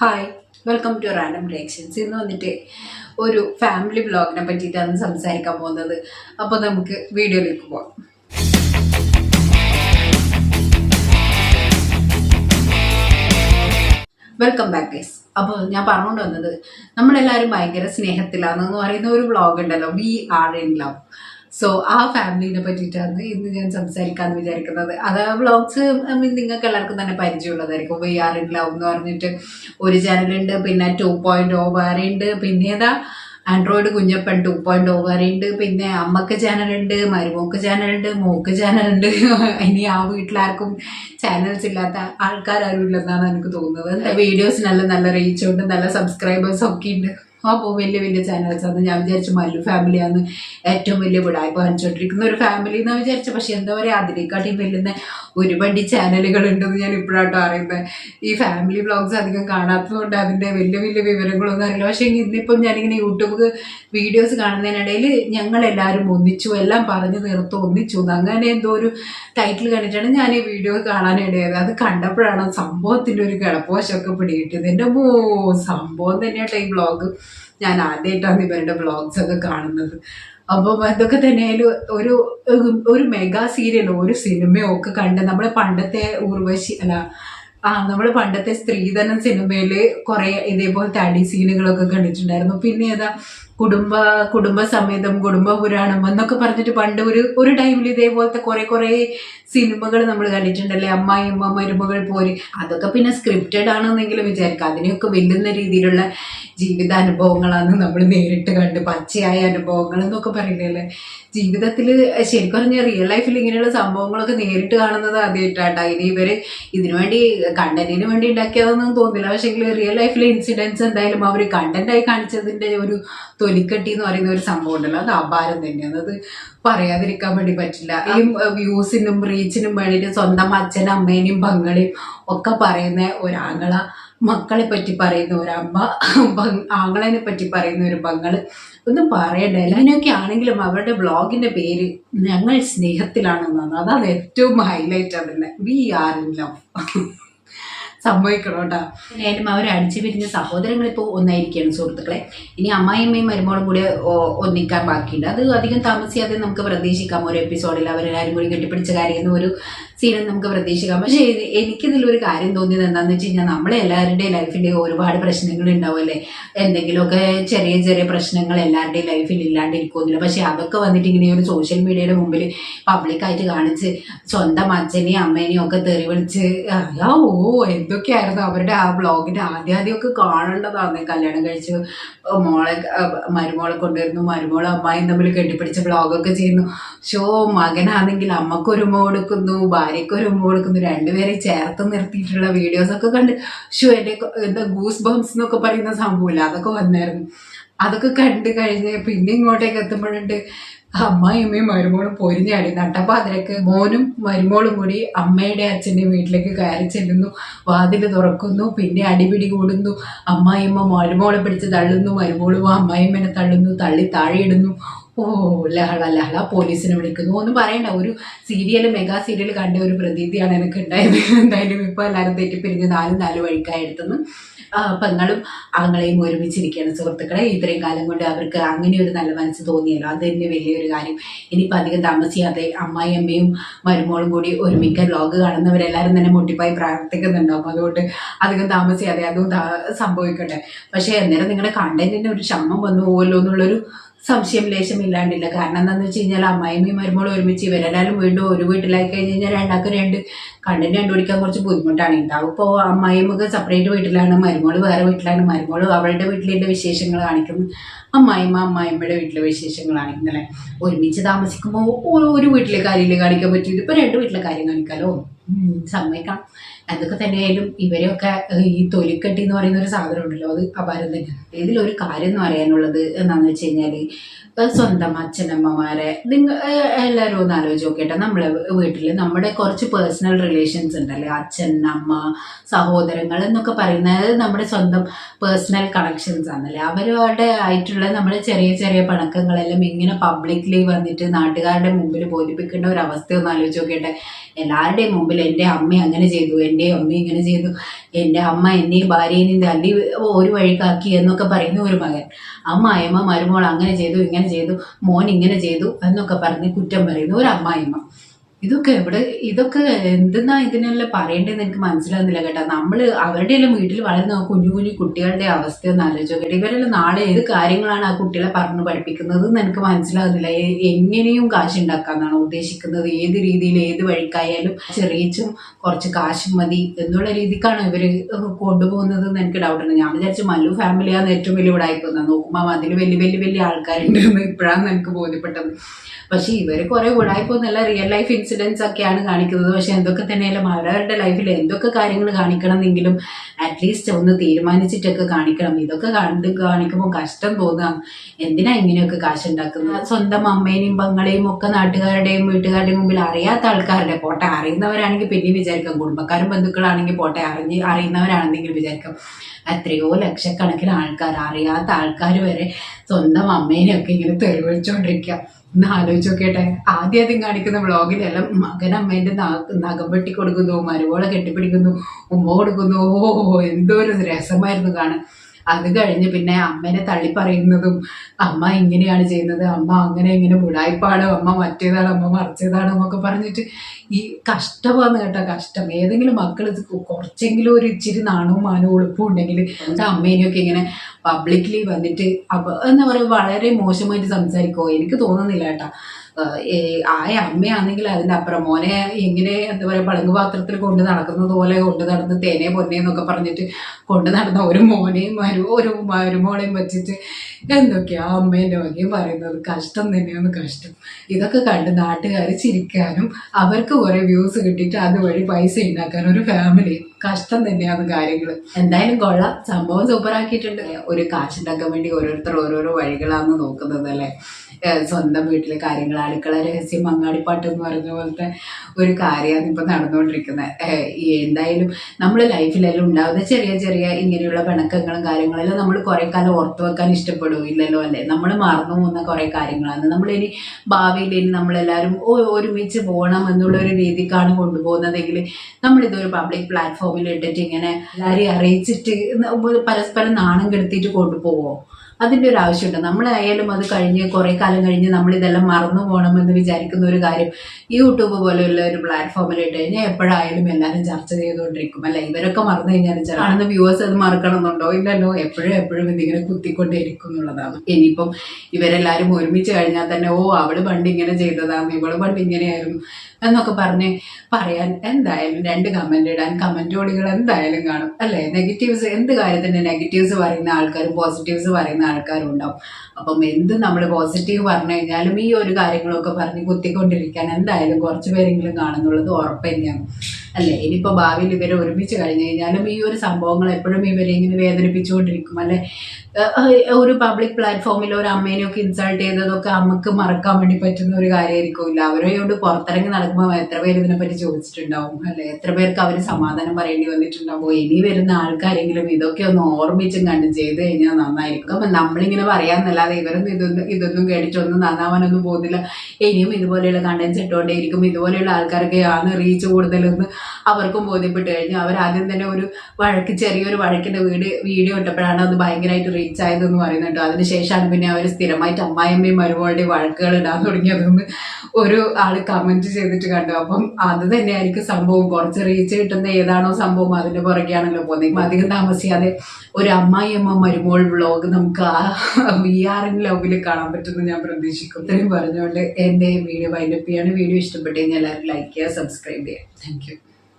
Hi welcome to random reactions ഇന്ന് വന്നിട്ട് ഒരു ഫാമിലി ബ്ലോഗിനെ പറ്റിയിട്ടാണ് സംസാരിക്കാൻ പോകുന്നത്. അപ്പോൾ നമുക്ക് വീഡിയോയിലേക്ക് പോകാം വെൽക്കം ബാക്ക് ഗൈസ് അപ്പോൾ ഞാൻ പറഞ്ഞുകൊണ്ട് വന്നത് നമ്മളെല്ലാവരും ഭയങ്കര സ്നേഹത്തിലാണെന്ന് പറയുന്ന ഒരു വ്ളോഗ് ഉണ്ടല്ലോ. We are in love so ആ ഫാമിലിനെ പറ്റിയിട്ടാണ് ഇന്ന് ഞാൻ സംസാരിക്കാമെന്ന് വിചാരിക്കുന്നത്. അത് ആ വ്ളോഗ്സ് നിങ്ങൾക്ക് എല്ലാവർക്കും തന്നെ പരിചയമുള്ളതായിരിക്കും. വി ആർ ഇൻ ലവ് എന്ന് പറഞ്ഞിട്ട് ഒരു ചാനലുണ്ട് പിന്നെ ടു പോയിന്റ് ഓ വേറെ ഉണ്ട് പിന്നെ ഏതാ? Android Kunjappan two point O വേറെ ഉണ്ട് പിന്നെ അമ്മയ്ക്ക് ചാനലുണ്ട് മരുമോക്ക് ചാനലുണ്ട് മോക്ക് ചാനലുണ്ട്. ഇനി ആ വീട്ടിലാർക്കും ചാനൽസ് ഇല്ലാത്ത ആൾക്കാരും ഇല്ലെന്നാണ് എനിക്ക് തോന്നുന്നത്. വീഡിയോസ് നല്ല നല്ല റീച്ചുണ്ട് നല്ല സബ്സ്ക്രൈബേഴ്സ് ഒക്കെ ഉണ്ട്. അപ്പോൾ വലിയ വലിയ ചാനൽസ് ആണ്. ഞാൻ വിചാരിച്ചു മല്ലു ഫാമിലിയാണ് ഏറ്റവും വലിയ വിടായ്പ കാണിച്ചുകൊണ്ടിരിക്കുന്ന ഒരു ഫാമിലി എന്ന് വിചാരിച്ചു. പക്ഷെ എന്താ പറയുക അതിനെക്കാട്ടിയും വലിയ ഒരുപടി ചാനലുകൾ ഉണ്ടെന്ന് ഞാൻ ഇപ്പോഴാട്ടോ അറിയുന്നത് ഈ ഫാമിലി വ്ളോഗ്സ് അധികം കാണാത്തതുകൊണ്ട് അതിന്റെ വലിയ വലിയ വിവരങ്ങളൊന്നും അറിയില്ല. പക്ഷേ ഇന്നിപ്പം ഞാനിങ്ങനെ യൂട്യൂബ് വീഡിയോസ് കാണുന്നതിനിടയിൽ ഞങ്ങളെല്ലാവരും ഒന്നിച്ചു എല്ലാം പറഞ്ഞു നിർത്തു ഒന്നിച്ചു. അങ്ങനെ എന്തോ ഒരു ടൈറ്റിൽ കണ്ടിട്ടാണ് ഞാൻ ഈ വീഡിയോ കാണാനിടയത് അത് കണ്ടപ്പോഴാണ് സംഭവത്തിന്റെ ഒരു കിടപ്പുവശമൊക്കെ പിടികിട്ടിയത്. എന്റെ ഓ സംഭവം തന്നെയാട്ടോ ഈ വ്ളോഗ് ഞാൻ ആദ്യമായിട്ടാണ് ഇവരുടെ ബ്ലോഗ്സ് ഒക്കെ കാണുന്നത്. അപ്പം അതൊക്കെ തന്നെ ഒരു ഒരു മെഗാ സീരിയലോ ഒരു സിനിമയോ ഒക്കെ കണ്ട് നമ്മൾ പണ്ടത്തെ ഉർവശി അല്ല ആ നമ്മൾ പണ്ടത്തെ സ്ത്രീധനം സിനിമയിൽ കുറേ ഇതേപോലത്തെ അടി സീനുകളൊക്കെ കണ്ടിട്ടുണ്ടായിരുന്നു. പിന്നെ ഏതാ കുടുംബ കുടുംബസമേതം കുടുംബ പുരാണം എന്നൊക്കെ പറഞ്ഞിട്ട് പണ്ട് ഒരു ഒരു ടൈമിൽ ഇതേപോലത്തെ കുറെ കുറെ സിനിമകൾ നമ്മൾ കണ്ടിട്ടുണ്ടല്ലേ? അമ്മായി അമ്മ മരുമകൾ പോര്. അതൊക്കെ പിന്നെ സ്ക്രിപ്റ്റഡ് ആണെന്നെങ്കിലും വിചാരിക്കാം. അതിനെയൊക്കെ വെല്ലുന്ന രീതിയിലുള്ള ജീവിതാനുഭവങ്ങളാണ് നമ്മൾ നേരിട്ട് കണ്ട് പച്ചയായ അനുഭവങ്ങൾ എന്നൊക്കെ പറയുന്നതല്ലേ? ജീവിതത്തിൽ ശരിക്കും പറഞ്ഞാൽ റിയൽ ലൈഫിൽ ഇങ്ങനെയുള്ള സംഭവങ്ങളൊക്കെ നേരിട്ട് കാണുന്നത് ആദ്യമായിട്ടാട്ടോ ഇനി ഇവർ ഇതിനുവേണ്ടി കണ്ടന്റിന് വേണ്ടി ഉണ്ടാക്കിയതൊന്നും തോന്നില്ല. പക്ഷേ റിയൽ ലൈഫിലെ ഇൻസിഡൻസ് എന്തായാലും അവർ കണ്ടന്റായി കാണിച്ചതിന്റെ ഒരു തൊലിക്കട്ടി എന്ന് പറയുന്ന ഒരു സംഭവം ഉണ്ടല്ലോ. അത് അപാരം തന്നെയാണ്. അത് പറയാതിരിക്കാൻ വേണ്ടി പറ്റില്ല. ഈ വ്യൂസിനും റീച്ചിനും വേണ്ടിയിട്ട് സ്വന്തം അച്ഛനും അമ്മേനെയും പങ്ങളെയും ഒക്കെ പറയുന്ന ഒരാങ്ങള മക്കളെ പറ്റി പറയുന്ന ഒരമ്മ ആങ്ങളെ പറ്റി പറയുന്ന ഒരു പങ്ങൾ. ഒന്നും പറയണ്ട. എല്ലാനൊക്കെ ആണെങ്കിലും അവരുടെ ബ്ലോഗിന്റെ പേര് ഞങ്ങൾ സ്നേഹത്തിലാണെന്നാണ്. അതാണ് ഏറ്റവും ഹൈലൈറ്റ് ആണ് വി ആർ ഇൻ ലവ് സംഭവിക്കണം കേട്ടോ എന്തായാലും അവർ അടിച്ചു പിരിഞ്ഞ സഹോദരങ്ങൾ ഇപ്പോൾ ഒന്നായിരിക്കുകയാണ് സുഹൃത്തുക്കളെ. ഇനി അമ്മായിയമ്മയും മരുമോളും കൂടി ഒന്നിക്കാൻ ബാക്കിയുണ്ട്. അത് അധികം താമസിയാതെ നമുക്ക് പ്രതീക്ഷിക്കാം ഒരു എപ്പിസോഡിൽ അവരെല്ലാവരും കൂടി കെട്ടിപ്പിടിച്ച കാര്യം ഒരു സീനും നമുക്ക് പ്രതീക്ഷിക്കാം. പക്ഷേ എനിക്കിതിലൊരു കാര്യം തോന്നിയത് എന്താണെന്ന് വെച്ച് കഴിഞ്ഞാൽ നമ്മളെ എല്ലാവരുടെയും ലൈഫിന്റെ ഒരുപാട് പ്രശ്നങ്ങൾ ഉണ്ടാവുമല്ലേ എന്തെങ്കിലുമൊക്കെ ചെറിയ ചെറിയ പ്രശ്നങ്ങൾ എല്ലാവരുടെയും ലൈഫിൽ ഇല്ലാണ്ടിരിക്കുമെന്നില്ല പക്ഷേ അതൊക്കെ വന്നിട്ട് ഇങ്ങനെ ഒരു സോഷ്യൽ മീഡിയയുടെ മുമ്പിൽ പബ്ലിക്കായിട്ട് കാണിച്ച് സ്വന്തം അച്ഛനെയും അമ്മേനെയും ഒക്കെ തെറി വിളിച്ച് അയ്യോ ഓ എന്തൊക്കെയായിരുന്നു അവരുടെ ആ ബ്ലോഗിന്റെ ആദ്യം ആദ്യമൊക്കെ കാണേണ്ടതാണ് കല്യാണം കഴിച്ച് മോളെ മരുമോളെ കൊണ്ടുവരുന്നു മരുമോളെ അമ്മായും തമ്മിൽ കെട്ടിപ്പിടിച്ച് ബ്ലോഗൊക്കെ ചെയ്യുന്നു. ഷോ മകനാണെങ്കിൽ അമ്മക്കൊരുമ കൊടുക്കുന്നു ഭാര്യക്കൊരുമ കൊടുക്കുന്നു രണ്ടുപേരെ ചേർത്ത് നിർത്തിയിട്ടുള്ള വീഡിയോസ് ഒക്കെ കണ്ട് ഷോ എന്റെ കൊ- എന്താ ഗൂസ് ബംസ് എന്നൊക്കെ പറയുന്ന സംഭവമില്ല? അതൊക്കെ വന്നായിരുന്നു. അതൊക്കെ കണ്ടു കഴിഞ്ഞ് പിന്നെ ഇങ്ങോട്ടേക്ക് എത്തുമ്പോഴുണ്ട് അമ്മായിയമ്മയും മരുമോളും പൊരിഞ്ഞാടി നട്ടപ്പാതിരക്ക് മോനും മരുമോളും കൂടി അമ്മയുടെ അച്ഛന്റെ വീട്ടിലേക്ക് കയറി ചെല്ലുന്നു. വാതിൽ തുറക്കുന്നു. പിന്നെ അടിപിടി കൂടുന്നു. അമ്മായിയമ്മ മരുമോളെ പിടിച്ച് തള്ളുന്നു. മരുമോളും അമ്മായിയമ്മനെ തള്ളുന്നു. തള്ളി താഴെയിടുന്നു ഓ ലഹള ലഹള പോലീസിനെ വിളിക്കുന്നു. ഒന്നും പറയണ്ട. ഒരു സീരിയൽ മെഗാ സീരിയൽ കണ്ട ഒരു പ്രതീതിയാണ് എനിക്ക് ഉണ്ടായത് എന്തായാലും ഇപ്പോൾ എല്ലാവരും തെറ്റിപ്പിരിഞ്ഞ് നാല് നാല് വഴിക്കായി പെങ്ങളും ആങ്ങളെയും ഒരുമിച്ചിരിക്കുകയാണ് സുഹൃത്തുക്കളെ. ഇത്രയും കാലം കൊണ്ട് അവർക്ക് അങ്ങനെ ഒരു നല്ല മനസ്സ് തോന്നിയല്ലോ. അത് തന്നെ വലിയൊരു കാര്യം. ഇനിയിപ്പോൾ അധികം താമസിയാതെ അമ്മായി അമ്മയും മരുമോളും കൂടി ഒരുമിക്ക ലോഗ് കാണുന്നവരെല്ലാവരും തന്നെ മുട്ടിപ്പായി പ്രാർത്ഥിക്കുന്നുണ്ടാവും അതുകൊണ്ട് അധികം താമസിയാതെ അതും സംഭവിക്കട്ടെ. പക്ഷേ അന്നേരം നിങ്ങളുടെ കണ്ടന്റിന് ഒരു ക്ഷമം വന്നു പോകുമല്ലോ എന്നുള്ളൊരു സംശയം ലേശം ഇല്ലാണ്ടില്ല കാരണം എന്താണെന്ന് വെച്ച് കഴിഞ്ഞാൽ അമ്മായിമ്മയും മരുമോളും ഒരുമിച്ച് ഇവരെല്ലാവരും വീണ്ടും ഒരു വീട്ടിലായി കഴിഞ്ഞ് കഴിഞ്ഞാൽ രണ്ടാൾക്ക് രണ്ട് കണ്ണിന് കണ്ടുപിടിക്കാൻ കുറച്ച് ബുദ്ധിമുട്ടാണ്. ഉണ്ടാവും ഇപ്പോൾ അമ്മായിമ്മക്ക് സെപ്പറേറ്റ് വീട്ടിലാണ് മരുമോൾ വേറെ വീട്ടിലാണ്. മരുമോൾ അവളുടെ വീട്ടിലെ വിശേഷങ്ങൾ കാണിക്കും. അമ്മായിമ്മ അമ്മായിമ്മയുടെ വീട്ടിലെ വിശേഷങ്ങൾ കാണിക്കുന്നല്ലേ ഒരുമിച്ച് താമസിക്കുമ്പോൾ ഒരു വീട്ടിലെ കാര്യം കാണിക്കാൻ പറ്റും. ഇതിപ്പോൾ രണ്ട് വീട്ടിലെ കാര്യം കാണിക്കാലോ? ഉം, സമ്മതിക്കണം. അതൊക്കെ തന്നെയായാലും ഇവരെയൊക്കെ ഈ തൊലിക്കെട്ടി എന്ന് പറയുന്ന ഒരു സാധനം ഉണ്ടല്ലോ അത് അപാരം തന്നെ. ഇതിലൊരു കാര്യം എന്ന് പറയാനുള്ളത് എന്താണെന്ന് വെച്ച് കഴിഞ്ഞാൽ സ്വന്തം അച്ഛനമ്മമാരെ നിങ്ങൾ എല്ലാവരും ഒന്ന് ആലോചിച്ച് നോക്കട്ടെ നമ്മളെ വീട്ടിൽ നമ്മുടെ കുറച്ച് പേഴ്സണൽ റിലേഷൻസ് ഉണ്ടല്ലേ? അച്ഛൻ അമ്മ സഹോദരങ്ങൾ എന്നൊക്കെ പറയുന്നത് നമ്മുടെ സ്വന്തം പേഴ്സണൽ കണക്ഷൻസ് ആണല്ലേ? അവരുടെ ആയിട്ടുള്ള നമ്മുടെ ചെറിയ ചെറിയ പണക്കങ്ങളെല്ലാം ഇങ്ങനെ പബ്ലിക്കിൽ വന്നിട്ട് നാട്ടുകാരുടെ മുമ്പിൽ ബോധിപ്പിക്കേണ്ട ഒരു അവസ്ഥ ഒന്ന് ആലോചിച്ച് നോക്കട്ടെ എല്ലാവരുടെയും മുമ്പിൽ എന്റെ അമ്മ അങ്ങനെ ചെയ്തു എന്റെ അമ്മ ഇങ്ങനെ ചെയ്തു എന്റെ അമ്മ എന്നെയും ഭാര്യയെയും തല്ലി ഒരു വഴിക്കാക്കി എന്നൊക്കെ പറയുന്ന ഒരു മകൻ. അമ്മായിമ്മ മരുമോൾ അങ്ങനെ ചെയ്തു ഇങ്ങനെ ചെയ്തു മോൻ ഇങ്ങനെ ചെയ്തു എന്നൊക്കെ പറഞ്ഞ് കുറ്റം പറയുന്ന ഒരു അമ്മായിയമ്മ ഇതൊക്കെ എവിടെ ഇതൊക്കെ എന്തെന്നാ ഇതിനെല്ലാം പറയേണ്ടതെന്ന് എനിക്ക് മനസ്സിലാകുന്നില്ല കേട്ടോ. നമ്മൾ അവരുടെ എല്ലാം വീട്ടിൽ വളരുന്ന കുഞ്ഞു കുഞ്ഞു കുട്ടികളുടെ അവസ്ഥ ഒന്ന് ആലോചിച്ച് നോക്കട്ടെ ഇവരെല്ലാം നാളെ ഏത് കാര്യങ്ങളാണ് ആ കുട്ടികളെ പറഞ്ഞു പഠിപ്പിക്കുന്നത് എന്ന് എനിക്ക് മനസ്സിലാകുന്നില്ല എങ്ങനെയും കാശ് ഉണ്ടാക്കാന്നാണ് ഉദ്ദേശിക്കുന്നത്. ഏത് രീതിയിൽ ഏത് വഴിക്കായാലും ചെറിയച്ചും കുറച്ച് കാശും മതി എന്നുള്ള രീതിക്കാണ് ഇവർ കൊണ്ടുപോകുന്നത് എന്ന് എനിക്ക് ഡൗട്ട് ഉണ്ട്. ഞാൻ വിചാരിച്ചു മല്ലു ഫാമിലിയാണ് ഏറ്റവും വലിയ ഇവിടെ ആയിക്കുന്നത് നോക്കുമ്പോൾ അതിൽ വലിയ വലിയ വലിയ ആൾക്കാരുണ്ട് ഇപ്പോഴാണ് എനിക്ക് ബോധ്യപ്പെട്ടത്. പക്ഷെ ഇവർ കുറെ ഉടായ്പൊന്നല്ല റിയൽ ലൈഫ് ഇൻസിഡൻസ് ഒക്കെയാണ് കാണിക്കുന്നത്. പക്ഷെ എന്തൊക്കെ തന്നെയാലും അവരവരുടെ ലൈഫിൽ എന്തൊക്കെ കാര്യങ്ങൾ കാണിക്കണമെന്നെങ്കിലും അറ്റ്ലീസ്റ്റ് ഒന്ന് തീരുമാനിച്ചിട്ടൊക്കെ കാണിക്കണം. ഇതൊക്കെ കണ്ട് കാണിക്കുമ്പോൾ കഷ്ടം തോന്നാം. എന്തിനാ ഇങ്ങനെയൊക്കെ കാശ് ഉണ്ടാക്കുന്നത് സ്വന്തം അമ്മേനെയും പങ്ങളെയും ഒക്കെ നാട്ടുകാരുടെയും വീട്ടുകാരുടെയും മുമ്പിൽ അറിയാത്ത ആൾക്കാരുടെ പോട്ടെ അറിയുന്നവരാണെങ്കിൽ പിന്നെയും വിചാരിക്കാം. കുടുംബക്കാരും ബന്ധുക്കളാണെങ്കിൽ പോട്ടെ അറിഞ്ഞ് അറിയുന്നവരാണെന്നെങ്കിലും വിചാരിക്കാം. എത്രയോ ലക്ഷക്കണക്കിന് ആൾക്കാർ അറിയാത്ത ആൾക്കാർ വരെ സ്വന്തം അമ്മേനെയൊക്കെ ഇങ്ങനെ തെളിവിച്ചുകൊണ്ടിരിക്കുക ഒന്ന് ആലോചിച്ച് നോക്കിയട്ടെ ആദ്യം ആദ്യം കാണിക്കുന്ന വ്ളോഗിലെല്ലാം മകൻ അമ്മേന്റെ നഖം വെട്ടി കൊടുക്കുന്നു മരുവോളെ കെട്ടിപ്പിടിക്കുന്നു ഉമ്മ കൊടുക്കുന്നു. ഓ എന്തോ ഒരു രസമായിരുന്നു കാണാൻ. അത് കഴിഞ്ഞ് പിന്നെ അമ്മേനെ തള്ളി പറയുന്നതും അമ്മ ഇങ്ങനെയാണ് ചെയ്യുന്നത് അമ്മ അങ്ങനെ ഇങ്ങനെ മുടായ്പാണ് അമ്മ മറ്റേതാണ് അമ്മ മറിച്ചതാണ് എന്നൊക്കെ പറഞ്ഞിട്ട് ഈ കഷ്ടമാണ് കേട്ടോ കഷ്ടം. ഏതെങ്കിലും മക്കൾ കുറച്ചെങ്കിലും ഒരു ഇച്ചിരി നാണവും മാനവും ഉളുപ്പും ഉണ്ടെങ്കിൽ എന്റെ അമ്മേനെയൊക്കെ ഇങ്ങനെ പബ്ലിക്കലി വന്നിട്ട് എന്താ പറയുക വളരെ മോശമായിട്ട് സംസാരിക്കുമോ എനിക്ക് തോന്നുന്നില്ല കേട്ടോ. ആയ അമ്മയാണെങ്കിൽ അതിന്റെ അപ്പുറം മോനെ എങ്ങനെ എന്താ പറയുക പളുങ്ക് പാത്രത്തിൽ കൊണ്ട് നടക്കുന്നത് പോലെ കൊണ്ട് നടന്ന് തേനെ പൊന്നെ എന്നൊക്കെ പറഞ്ഞിട്ട് കൊണ്ട് നടന്ന ഒരു മോനെയും മരു ഒരു മരുമോളെയും വെച്ചിട്ട് എന്തൊക്കെയാ അമ്മേന്റെ വകയും പറയുന്നത്? കഷ്ടം തന്നെയാണ് കഷ്ടം. ഇതൊക്കെ കണ്ട് നാട്ടുകാർ ചിരിക്കാനും അവർക്ക് കുറേ വ്യൂസ് കിട്ടിയിട്ട് അതുവഴി പൈസ ഉണ്ടാക്കാനും ഒരു ഫാമിലി കഷ്ടം തന്നെയാണ് കാര്യങ്ങൾ എന്തായാലും കൊള്ളാം. സംഭവം സൂപ്പറാക്കിയിട്ടുണ്ട് ഒരു കാശുണ്ടാക്കാൻ വേണ്ടി ഓരോരുത്തർ ഓരോരോ വഴികളാണ് നോക്കുന്നത് അല്ലേ? സ്വന്തം വീട്ടിലെ കാര്യങ്ങൾ അടുക്കള രഹസ്യം മങ്ങാടിപ്പാട്ട് എന്ന് പറഞ്ഞ പോലത്തെ ഒരു കാര്യമാണ് ഇപ്പം നടന്നുകൊണ്ടിരിക്കുന്നത് എന്തായാലും നമ്മൾ ലൈഫിലെല്ലാം ഉണ്ടാകുന്ന ചെറിയ ചെറിയ ഇങ്ങനെയുള്ള പിണക്കങ്ങളും കാര്യങ്ങളെല്ലാം നമ്മൾ കുറേ കാലം ഓർത്തു വെക്കാൻ ഇഷ്ടപ്പെടും. ഇല്ലല്ലോ അല്ലേ? നമ്മൾ മറന്നു പോകുന്ന കുറേ കാര്യങ്ങളാണ്. നമ്മളിനി ഭാവിയിൽ ഇനി നമ്മളെല്ലാവരും ഒരുമിച്ച് പോകണം എന്നുള്ള ഒരു രീതിക്കാണ് കൊണ്ടുപോകുന്നതെങ്കിൽ നമ്മളിതൊരു പബ്ലിക് പ്ലാറ്റ്ഫോമിൽ ഇട്ടിട്ട് ഇങ്ങനെ എല്ലാവരെയും അറിയിച്ചിട്ട് പരസ്പരം നാണം കെടുത്തിയിട്ട് കൊണ്ടുപോകുമോ അതിന്റെ ഒരു ആവശ്യമുണ്ട്. നമ്മളായാലും അത് കഴിഞ്ഞ് കുറേ കാലം കഴിഞ്ഞ് നമ്മളിതെല്ലാം മറന്നു പോകണമെന്ന് വിചാരിക്കുന്ന ഒരു കാര്യം യൂട്യൂബ് പോലെയുള്ള ഒരു പ്ലാറ്റ്ഫോമിൽ ഇട്ട് കഴിഞ്ഞാൽ എപ്പോഴായാലും എല്ലാവരും ചർച്ച ചെയ്തുകൊണ്ടിരിക്കും. അല്ല ഇവരൊക്കെ മറന്നു കഴിഞ്ഞാലും ചില കാണുന്ന വ്യൂവേഴ്സ് അത് മറക്കണമെന്നുണ്ടോ? ഇല്ലല്ലോ. എപ്പോഴും എപ്പോഴും ഇതിങ്ങനെ കുത്തിക്കൊണ്ടേയിരിക്കും എന്നുള്ളതാണ്. ഇനിയിപ്പം ഇവരെല്ലാവരും ഒരുമിച്ച് കഴിഞ്ഞാൽ തന്നെ ഓ അവൾ പണ്ട് ഇങ്ങനെ ചെയ്തതാണ് ഇവൾ പണ്ട് ഇങ്ങനെയായിരുന്നു എന്നൊക്കെ പറഞ്ഞ് പറയാൻ എന്തായാലും രണ്ട് കമന്റ് ഇടാൻ കമന്റോടികൾ എന്തായാലും കാണും. അല്ലേ? നെഗറ്റീവ്സ് എന്ത് കാര്യത്തിന് നെഗറ്റീവ്സ് പറയുന്ന ആൾക്കാരും പോസിറ്റീവ്സ് പറയുന്ന ആൾക്കാരും ഉണ്ടാവും അപ്പം എന്ത് നമ്മൾ പോസിറ്റീവ് പറഞ്ഞു കഴിഞ്ഞാലും ഈ ഒരു കാര്യങ്ങളൊക്കെ പറഞ്ഞ് കുത്തിക്കൊണ്ടിരിക്കാൻ എന്തായാലും കുറച്ച് പേരെങ്കിലും കാണുന്നുള്ളത് ഉറപ്പ് തന്നെയാണ്. അല്ലേ? ഇനിയിപ്പോൾ ഭാവിയിൽ ഇവരെ ഒരുമിച്ച് കഴിഞ്ഞു കഴിഞ്ഞാലും ഈ ഒരു സംഭവങ്ങൾ എപ്പോഴും ഇവരെ ഇങ്ങനെ വേദനിപ്പിച്ചുകൊണ്ടിരിക്കും അല്ലെ? ഒരു പബ്ലിക് പ്ലാറ്റ്ഫോമിൽ ഒരു അമ്മേനെയൊക്കെ ഇൻസൾട്ട് ചെയ്തതൊക്കെ അമ്മയ്ക്ക് മറക്കാൻ വേണ്ടി പറ്റുന്ന ഒരു കാര്യമായിരിക്കില്ല അവരെയോട് പുറത്തിറങ്ങി നടക്കുമ്പോൾ എത്ര പേര് ഇതിനെപ്പറ്റി ചോദിച്ചിട്ടുണ്ടാവും അല്ലെ? എത്ര പേർക്ക് അവർ സമാധാനം പറയേണ്ടി വന്നിട്ടുണ്ടാവും? ഇനി വരുന്ന ആൾക്കാരെങ്കിലും ഇതൊക്കെ ഒന്ന് ഓർമ്മിച്ചും കണ്ടും ചെയ്ത് കഴിഞ്ഞാൽ നന്നായിരിക്കും. അപ്പം നമ്മളിങ്ങനെ പറയാന്നല്ലാതെ ഇവരൊന്നും ഇതൊന്നും ഇതൊന്നും കേട്ടിട്ടൊന്നും നന്നാവാനൊന്നും പോകുന്നില്ല. ഇനിയും ഇതുപോലെയുള്ള കണ്ടൻസ് ഇട്ടുകൊണ്ടേയിരിക്കും. ഇതുപോലെയുള്ള ആൾക്കാർക്കാണ് റീച്ച് കൂടുതലെന്ന് അവർക്കും ബോധ്യപ്പെട്ട് കഴിഞ്ഞു. അവർ ആദ്യം തന്നെ ഒരു വഴക്ക് ചെറിയൊരു വഴക്കിന്റെ വീട് വീഡിയോ ഇട്ടപ്പോഴാണ് അത് ഭയങ്കരമായിട്ട് റീച്ച് ആയതെന്ന് പറയുന്നുണ്ട്. അതിനുശേഷമാണ് പിന്നെ അവർ സ്ഥിരമായിട്ട് അമ്മായിയമ്മയും മരുമകളുടെ വഴക്കുകൾ ഇടാൻ തുടങ്ങിയതെന്ന് ഒരു ആൾ കമന്റ് ചെയ്തിട്ട് കണ്ടു. അപ്പം അത് തന്നെയായിരിക്കും സംഭവം. കുറച്ച് റീച്ച് കിട്ടുന്ന ഏതാണോ സംഭവം അതിന്റെ പുറകെയാണല്ലോ പോകുന്നത്. അധികം താമസിയാതെ ഒരു അമ്മായിയമ്മ മരുമോൾ വ്ളോഗ് നമുക്ക് ആ വി ആർ എൻ ലോഗിൽ കാണാൻ പറ്റുമെന്ന് ഞാൻ പ്രതീക്ഷിക്കും ഇത്രയും പറഞ്ഞുകൊണ്ട് എന്റെ വീഡിയോ വൈൻഡപ്പ് ചെയ്യാണ്. വീഡിയോ ഇഷ്ടപ്പെട്ടു കഴിഞ്ഞാൽ എല്ലാവരും ലൈക്ക് ചെയ്യുക സബ്സ്ക്രൈബ് ചെയ്യുക. താങ്ക്